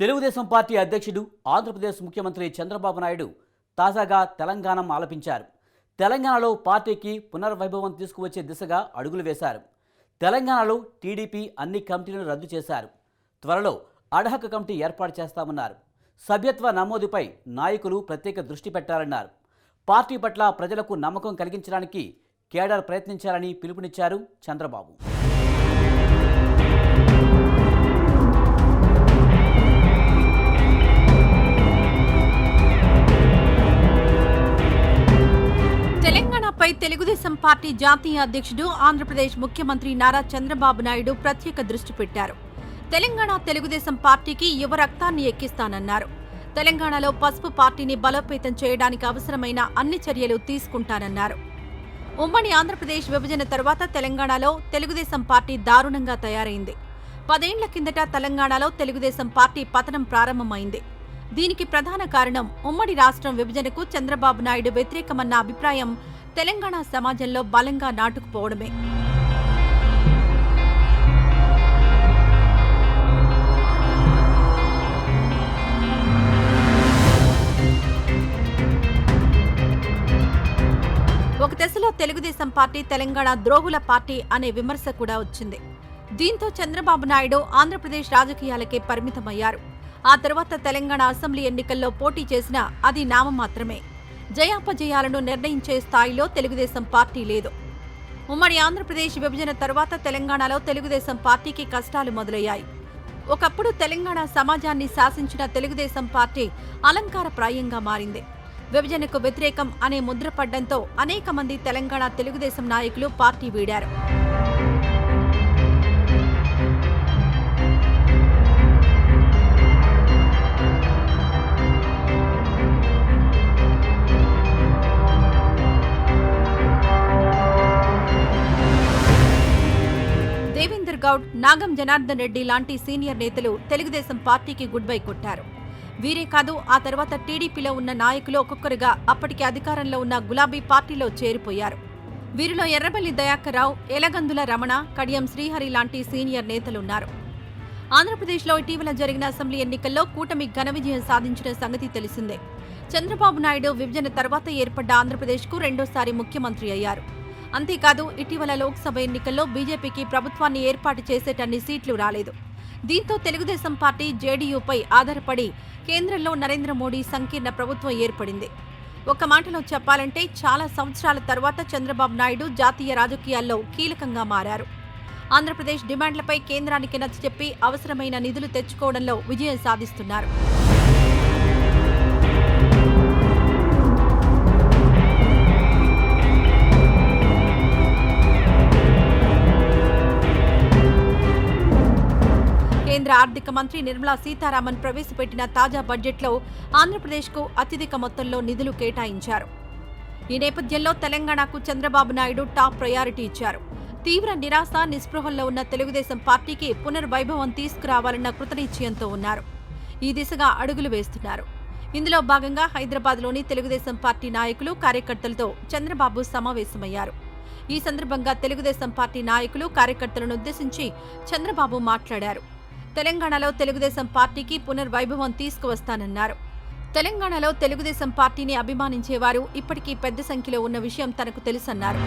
Telugu Desam party అధ్యక్షుడు ఆంధ్రప్రదేశ్ ముఖ్యమంత్రి చంద్రబాబు నాయుడు తాజాగా తెలంగాణ ఆలపించారు. తెలంగాణలో పార్టీకి పునర్వైభవం తీసుకువచ్చే దిశగా అడుగులు వేశారు. తెలంగాణలో టీడీపీ అన్ని కమిటీలను రద్దు చేశారు. త్వరలో అడహక కమిటీ ఏర్పాటు చేస్తామన్నారు. సభ్యత్వ నమోదుపై నాయకులు ప్రత్యేక దృష్టి పెట్టాలన్నారు. పార్టీ పట్ల ప్రజలకు నమ్మకం కలిగించడానికి కేడర్ ప్రయత్నించాలని పిలుపునిచ్చారు చంద్రబాబు. తెలంగాణపై తెలుగుదేశం పార్టీ జాతీయ అధ్యక్షుడు ఆంధ్రప్రదేశ్ ముఖ్యమంత్రి నారా చంద్రబాబు నాయుడు ప్రత్యేక దృష్టి పెట్టారు. తెలంగాణ తెలుగుదేశం పార్టీకి యువ రక్తాన్ని ఎక్కిస్తానన్నారు. తెలంగాణలో పసుపు పార్టీని బలోపేతం చేయడానికి అవసరమైన అన్ని చర్యలు తీసుకుంటానన్నారు. ఉమ్మడి ఆంధ్రప్రదేశ్ విభజన తర్వాత తెలంగాణలో తెలుగుదేశం పార్టీ దారుణంగా తయారైంది. పదేండ్ల కిందట తెలంగాణలో తెలుగుదేశం పార్టీ పతనం ప్రారంభమైంది. దీనికి ప్రధాన కారణం ఉమ్మడి రాష్ట్రం విభజనకు చంద్రబాబు నాయుడు వ్యతిరేకమన్న అభిప్రాయం తెలంగాణ సమాజంలో బలంగా నాటుకుపోవడమే. ఒక దశలో తెలుగుదేశం పార్టీ తెలంగాణ ద్రోహుల పార్టీ అనే విమర్శ కూడా వచ్చింది. దీంతో చంద్రబాబు నాయుడు ఆంధ్రప్రదేశ్ రాజకీయాలకే పరిమితమయ్యారు. ఆ తర్వాత తెలంగాణ అసెంబ్లీ ఎన్నికల్లో పోటీ చేసినా అది నామమాత్రమే. జయాపజయాలను నిర్ణయించే స్థాయిలో తెలుగుదేశం పార్టీ లేదు. ఉమ్మడి ఆంధ్రప్రదేశ్ విభజన తర్వాత తెలంగాణలో తెలుగుదేశం పార్టీకి కష్టాలు మొదలయ్యాయి. ఒకప్పుడు తెలంగాణ సమాజాన్ని శాసించిన తెలుగుదేశం పార్టీ అలంకారప్రాయంగా మారింది. విభజనకు వ్యతిరేకం అనే ముద్రపడ్డంతో అనేక మంది తెలంగాణ తెలుగుదేశం నాయకులు పార్టీ వీడారు. గౌడ్ నాగం జనార్దన్ రెడ్డి లాంటి సీనియర్ నేతలు తెలుగుదేశం పార్టీకి గుడ్ బై కొట్టారు. వీరే కాదు ఆ తర్వాత టీడీపీలో ఉన్న నాయకులు ఒక్కొక్కరుగా అప్పటికి అధికారంలో ఉన్న గులాబీ పార్టీలో చేరిపోయారు. వీరిలో ఎర్రబెల్లి దయాకర్రావు ఎలగందుల రమణ కడియం శ్రీహరి లాంటి సీనియర్ నేతలున్నారు. ఆంధ్రప్రదేశ్లో ఇటీవల జరిగిన అసెంబ్లీ ఎన్నికల్లో కూటమి ఘన విజయం సాధించిన సంగతి తెలిసిందే. చంద్రబాబు నాయుడు విభజన తర్వాత ఏర్పడ్డ ఆంధ్రప్రదేశ్కు రెండోసారి ముఖ్యమంత్రి అయ్యారు. అంతేకాదు ఇటీవల లోక్సభ ఎన్నికల్లో బీజేపీకి ప్రభుత్వాన్ని ఏర్పాటు చేసేటన్ని సీట్లు రాలేదు. దీంతో తెలుగుదేశం పార్టీ జేడీయూపై ఆధారపడి కేంద్రంలో నరేంద్ర మోడీ సంకీర్ణ ప్రభుత్వం ఏర్పడింది. ఒక మాటలో చెప్పాలంటే చాలా సంవత్సరాల తర్వాత చంద్రబాబు నాయుడు జాతీయ రాజకీయాల్లో కీలకంగా మారారు. ఆంధ్రప్రదేశ్ డిమాండ్లపై కేంద్రానికి నచ్చచెప్పి అవసరమైన నిధులు తెచ్చుకోవడంలో విజయం సాధిస్తున్నారు. కేంద్ర ఆర్థిక మంత్రి నిర్మలా సీతారామన్ ప్రవేశపెట్టిన తాజా బడ్జెట్లో ఆంధ్రప్రదేశ్కు అత్యధిక మొత్తంలో నిధులు కేటాయించారు. ఈ నేపథ్యంలో తెలంగాణకు చంద్రబాబు నాయుడు టాప్ ప్రయారిటీ ఇచ్చారు. తీవ్ర నిరాశ నిస్పృహల్లో ఉన్న తెలుగుదేశం పార్టీకి పునర్వైభవం తీసుకురావాలన్న కృతనిశ్చయంతో ఉన్నారు. ఈ దిశగా అడుగులు వేస్తున్నారు. ఇందులో భాగంగా హైదరాబాద్లోని తెలుగుదేశం పార్టీ నాయకులు కార్యకర్తలతో చంద్రబాబు సమావేశమయ్యారు. ఈ సందర్భంగా తెలుగుదేశం పార్టీ నాయకులు కార్యకర్తలను ఉద్దేశించి చంద్రబాబు మాట్లాడారు. తెలంగాణలో తెలుగుదేశం పార్టీకి పునర్వైభవం తీసుకువస్తానన్నారు. తెలంగాణలో తెలుగుదేశం పార్టీని అభిమానించేవారు ఇప్పటికీ పెద్ద సంఖ్యలో ఉన్న విషయం తనకు తెలుసన్నారు.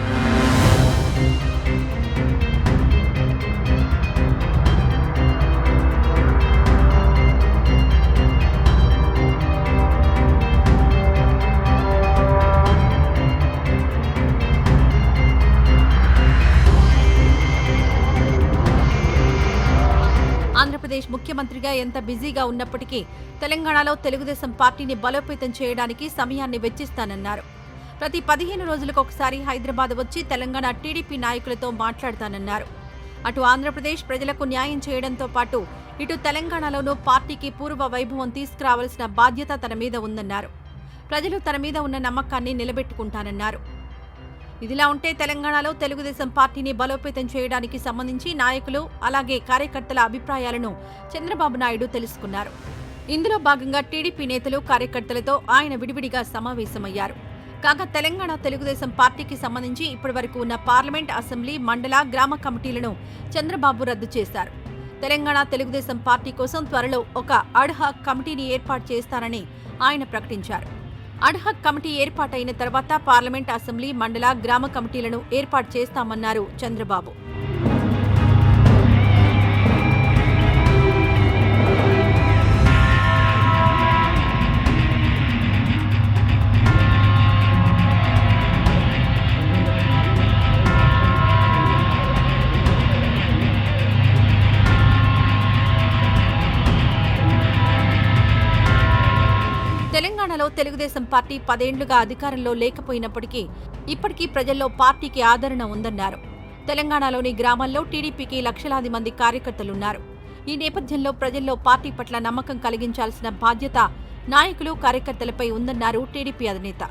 ముఖ్యమంత్రిగా ఎంత బిజీగా ఉన్నప్పటికీ తెలంగాణలో తెలుగుదేశం పార్టీని బలోపేతం చేయడానికి సమయాన్ని వెచ్చిస్తానన్నారు. ప్రతి పదిహేను రోజులకు ఒకసారి హైదరాబాద్ వచ్చి తెలంగాణ టీడీపీ నాయకులతో మాట్లాడతానన్నారు. అటు ఆంధ్రప్రదేశ్ ప్రజలకు న్యాయం చేయడంతో పాటు ఇటు తెలంగాణలోనూ పార్టీకి పూర్వ వైభవం తీసుకురావాల్సిన బాధ్యత తన మీద ఉందన్నారు. ప్రజలు తన మీద ఉన్న నమ్మకాన్ని నిలబెట్టుకుంటానన్నారు. ఇదిలా ఉంటే తెలంగాణలో తెలుగుదేశం పార్టీని బలోపేతం చేయడానికి సంబంధించి నాయకులు అలాగే కార్యకర్తల అభిప్రాయాలను చంద్రబాబు నాయుడు తెలుసుకున్నారు. ఇందులో భాగంగా టీడీపీ నేతలు కార్యకర్తలతో ఆయన విడివిడిగా సమావేశమయ్యారు. కాగా తెలంగాణ తెలుగుదేశం పార్టీకి సంబంధించి ఇప్పటివరకు ఉన్న పార్లమెంట్ అసెంబ్లీ మండల గ్రామ కమిటీలను చంద్రబాబు రద్దు చేశారు. తెలంగాణ తెలుగుదేశం పార్టీ కోసం త్వరలో ఒక అడ్హాక్ కమిటీని ఏర్పాటు చేస్తానని ఆయన ప్రకటించారు. అడ్హక్ కమిటీ ఏర్పాటైన తర్వాత పార్లమెంట్ అసెంబ్లీ మండల గ్రామ కమిటీలను ఏర్పాటు చేస్తామన్నారు చంద్రబాబు. తెలంగాణలో తెలుగుదేశం పార్టీ పదేండ్లుగా అధికారంలో లేకపోయినప్పటికీ ఇప్పటికీ ప్రజల్లో పార్టీకి ఆదరణ ఉందన్నారు. తెలంగాణలోని గ్రామాల్లో టీడీపీకి లక్షలాది మంది కార్యకర్తలున్నారు. ఈ నేపథ్యంలో ప్రజల్లో పార్టీ పట్ల నమ్మకం కలిగించాల్సిన బాధ్యత నాయకులు కార్యకర్తలపై ఉందన్నారు టీడీపీ అధినేత.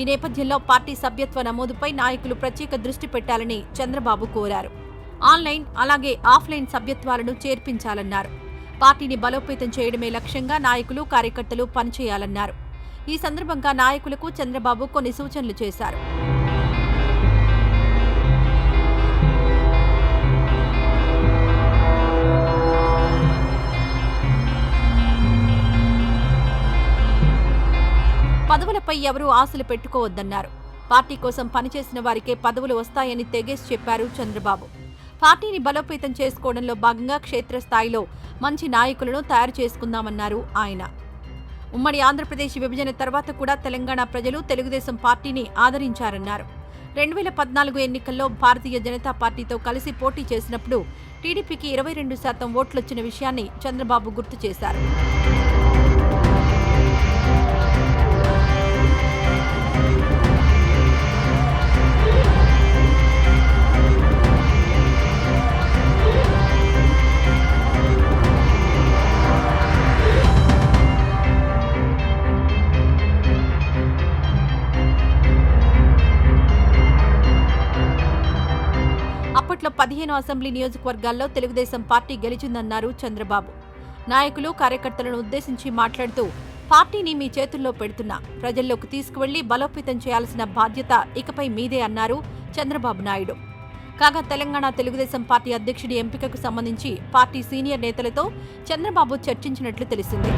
ఈ నేపథ్యంలో పార్టీ సభ్యత్వ నమోదుపై నాయకులు ప్రత్యేక దృష్టి పెట్టాలని చంద్రబాబు కోరారు. ఆన్లైన్ అలాగే ఆఫ్లైన్ సభ్యత్వాలను చేర్పించాలన్నారు. పార్టీని బలోపేతం చేయడమే లక్ష్యంగా నాయకులు కార్యకర్తలు పనిచేయాలన్నారు. ఈ సందర్భంగా నాయకులకు చంద్రబాబు కొన్ని సూచనలు చేశారు. పదవులపై ఎవరూ ఆశలు పెట్టుకోవద్దన్నారు. పార్టీ కోసం పనిచేసిన వారికే పదవులు వస్తాయని తెగేసి చెప్పారు చంద్రబాబు. పార్టీని బలోపేతం చేసుకోవడంలో భాగంగా క్షేత్రస్థాయిలో మంచి నాయకులను తయారు చేసుకుందామన్నారు ఆయన. ఉమ్మడి ఆంధ్రప్రదేశ్ విభజన తర్వాత కూడా తెలంగాణ ప్రజలు తెలుగుదేశం పార్టీని ఆదరించారన్నారు. రెండు వేల పద్నాలుగు ఎన్నికల్లో భారతీయ జనతా పార్టీతో కలిసి పోటీ చేసినప్పుడు టీడీపీకి ఇరవై రెండు శాతం ఓట్లొచ్చిన విషయాన్ని చంద్రబాబు గుర్తు చేశారు. అప్పట్లో పదిహేను అసెంబ్లీ నియోజకవర్గాల్లో తెలుగుదేశం పార్టీ గెలిచిందన్నారు చంద్రబాబు. నాయకులు కార్యకర్తలను ఉద్దేశించి మాట్లాడుతూ పార్టీని మీ చేతుల్లో పెడుతున్నా. ప్రజల్లోకి తీసుకువెళ్ళి బలోపేతం చేయాల్సిన బాధ్యత ఇకపై మీదే అన్నారు చంద్రబాబు నాయుడు. కాగా తెలంగాణ తెలుగుదేశం పార్టీ అధ్యక్షుడి ఎంపికకు సంబంధించి పార్టీ సీనియర్ నేతలతో చంద్రబాబు చర్చించినట్లు తెలిసింది.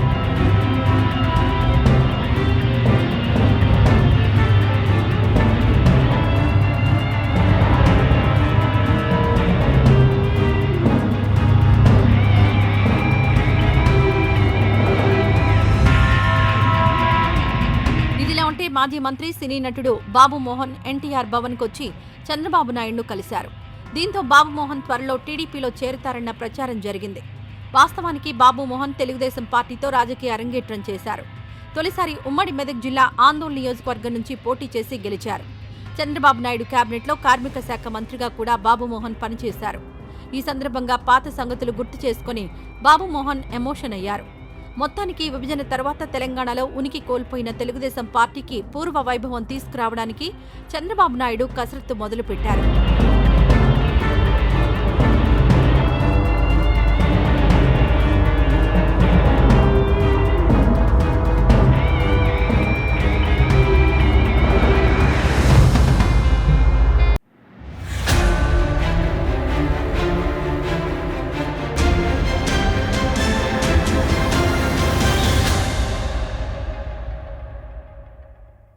మాజీ మంత్రి సినీ నటుడు బాబుమోహన్ ఎన్టీఆర్ భవన్ కొచ్చి చంద్రబాబు నాయుడును కలిశారు. దీంతో బాబుమోహన్ త్వరలో టీడీపీలో చేరుతారన్న ప్రచారం జరిగింది. వాస్తవానికి బాబుమోహన్ తెలుగుదేశం పార్టీతో రాజకీయ అరంగేట్రం చేశారు. తొలిసారి ఉమ్మడి మెదక్ జిల్లా ఆందోళన నియోజకవర్గం నుంచి పోటీ చేసి గెలిచారు. చంద్రబాబు నాయుడు కేబినెట్లో కార్మిక శాఖ మంత్రిగా కూడా బాబుమోహన్ పనిచేశారు. ఈ సందర్భంగా పాత సంగతులు గుర్తు చేసుకుని బాబుమోహన్ ఎమోషన్ అయ్యారు. మొత్తానికి విభజన తర్వాత తెలంగాణలో ఉనికి కోల్పోయిన తెలుగుదేశం పార్టీకి పూర్వ వైభవం తీసుకురావడానికి చంద్రబాబు నాయుడు కసరత్తు మొదలుపెట్టారు.